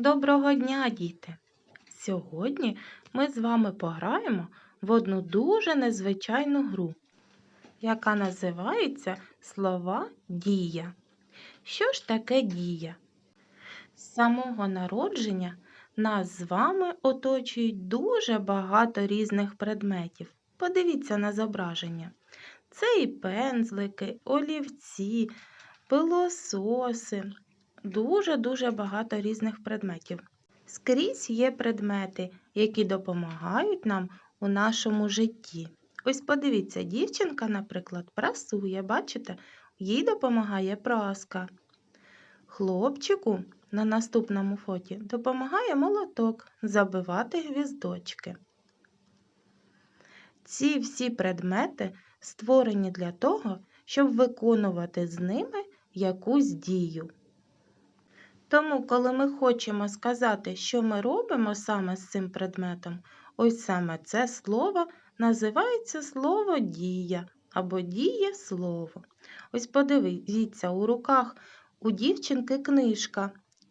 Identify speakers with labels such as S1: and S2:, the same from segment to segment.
S1: Доброго дня, діти! Сьогодні ми з вами пограємо в одну дуже незвичайну гру, яка називається Слова дія. Що ж таке дія? З самого народження нас з вами оточують дуже багато різних предметів. Подивіться на зображення. Це і пензлики, олівці, пилососи, дуже-дуже багато різних предметів. Скрізь є предмети, які допомагають нам у нашому житті. Ось подивіться, дівчинка, наприклад, прасує, бачите, їй допомагає праска. Хлопчику на наступному фоті допомагає молоток забивати гвіздочки. Ці всі предмети створені для того, щоб виконувати з ними якусь дію. Тому, коли ми хочемо сказати, що ми робимо саме з цим предметом, ось саме це слово називається слово дія або дієслово. Ось подивіться, у руках у дівчинки книжка.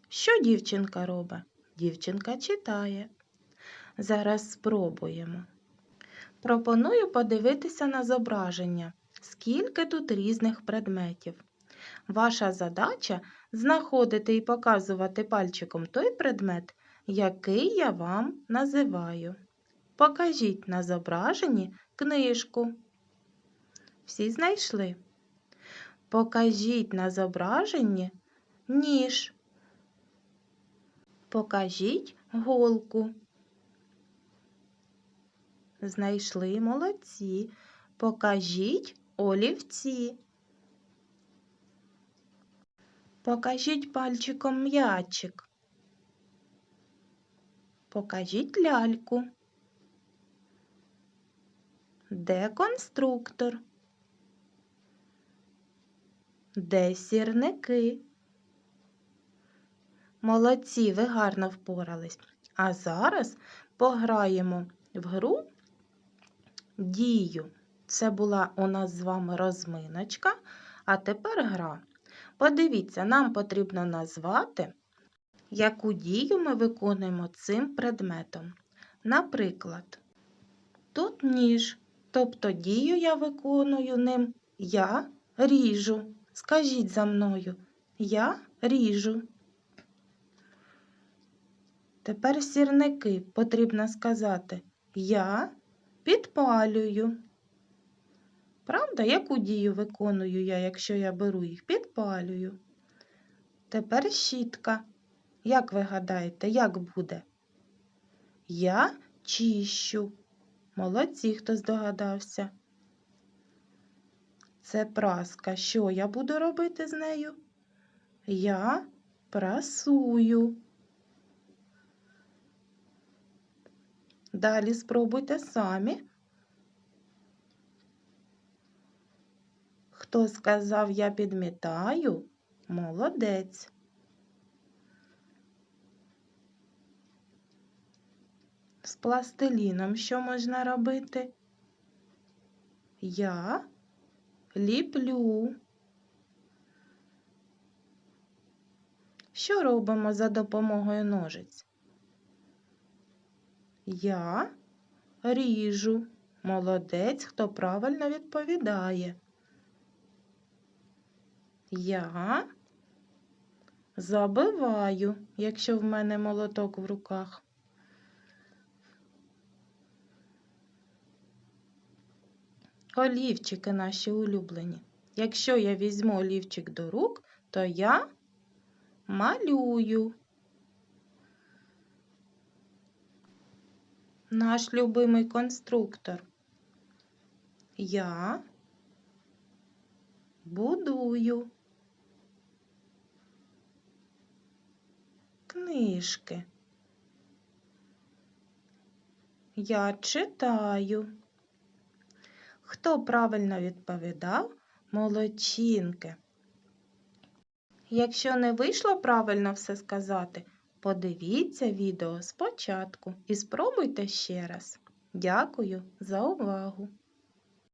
S1: Що дівчинка робить? Дівчинка читає. Зараз спробуємо. Пропоную подивитися на зображення, скільки тут різних предметів. Ваша задача знаходити і показувати пальчиком той предмет, який я вам називаю. Покажіть на зображенні книжку. Всі знайшли. Покажіть на зображенні ніж. Покажіть голку. Знайшли молодці. Покажіть олівці. Покажіть пальчиком м'ячик. Покажіть ляльку. Де конструктор? Де сірники? Молодці, ви гарно впорались. А зараз пограємо в гру дію. Це була у нас з вами розминочка, а тепер гра. Подивіться, нам потрібно назвати, яку дію ми виконуємо цим предметом. Наприклад, тут ніж, тобто дію я виконую ним я ріжу. Скажіть за мною, я ріжу. Тепер сірники потрібно сказати Я підпалюю. Правда, яку дію виконую я, якщо я беру їх, підпалюю. Тепер щітка. Як ви гадаєте, як буде? Я чищу. Молодці, хто здогадався. Це праска. Що я буду робити з нею? Я прасую. Далі спробуйте самі. Хто сказав я підмітаю? Молодець. З пластиліном що можна робити? Я ліплю. Що робимо за допомогою ножиць? Я ріжу. Молодець, хто правильно відповідає. Я забиваю, якщо в мене молоток в руках. Олівчики наші улюблені. Якщо я візьму олівчик до рук, то я малюю. Наш любимий конструктор. Я будую. Книжки. Я читаю. Хто правильно відповідав? Молодчинки. Якщо не вийшло правильно все сказати, подивіться відео спочатку і спробуйте ще раз. Дякую за увагу!